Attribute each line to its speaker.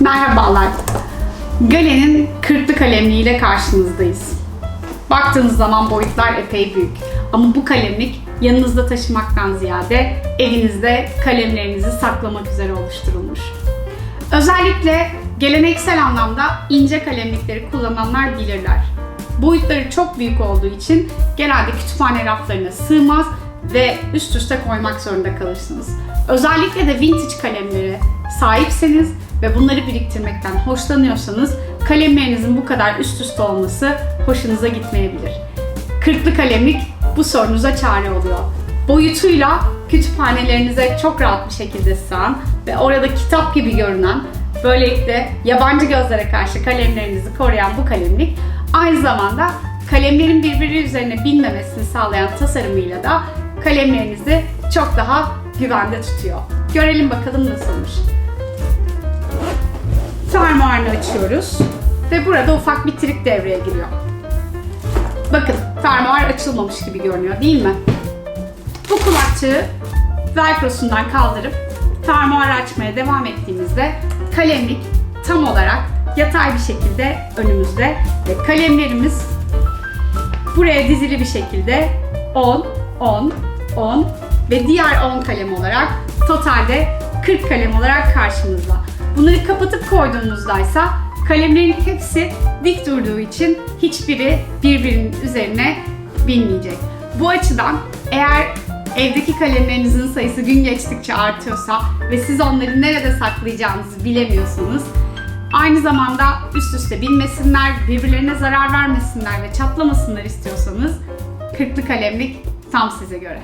Speaker 1: Merhabalar. Galen'in kırklı kalemliğiyle karşınızdayız. Baktığınız zaman boyutlar epey büyük. Ama bu kalemlik yanınızda taşımaktan ziyade evinizde kalemlerinizi saklamak üzere oluşturulmuş. Özellikle geleneksel anlamda ince kalemlikleri kullananlar bilirler. Boyutları çok büyük olduğu için genelde kütüphane raflarına sığmaz ve üst üste koymak zorunda kalırsınız. Özellikle de vintage kalemlere sahipseniz ve bunları biriktirmekten hoşlanıyorsanız kalemlerinizin bu kadar üst üste olması hoşunuza gitmeyebilir. Kırklı kalemlik bu sorunuza çare oluyor. Boyutuyla kütüphanelerinize çok rahat bir şekilde sığan ve orada kitap gibi görünen, böylelikle yabancı gözlere karşı kalemlerinizi koruyan bu kalemlik aynı zamanda kalemlerin birbiri üzerine binmemesini sağlayan tasarımıyla da kalemlerinizi çok daha güvende tutuyor. Görelim bakalım nasılmış. Fermuarını açıyoruz ve burada ufak bir trik devreye giriyor. Bakın fermuar açılmamış gibi görünüyor değil mi? Bu kulakçığı velcrosundan kaldırıp fermuarı açmaya devam ettiğimizde kalemlik tam olarak yatay bir şekilde önümüzde ve kalemlerimiz buraya dizili bir şekilde 10, 10, 10 ve diğer 10 kalem olarak totalde 40 kalem olarak karşımızda. Bunları kapatıp koyduğumuzda ise kalemlerin hepsi dik durduğu için hiçbiri birbirinin üzerine binmeyecek. Bu açıdan eğer evdeki kalemlerinizin sayısı gün geçtikçe artıyorsa ve siz onları nerede saklayacağınızı bilemiyorsanız aynı zamanda üst üste binmesinler, birbirlerine zarar vermesinler ve çatlamasınlar istiyorsanız kırklı kalemlik tam size göre.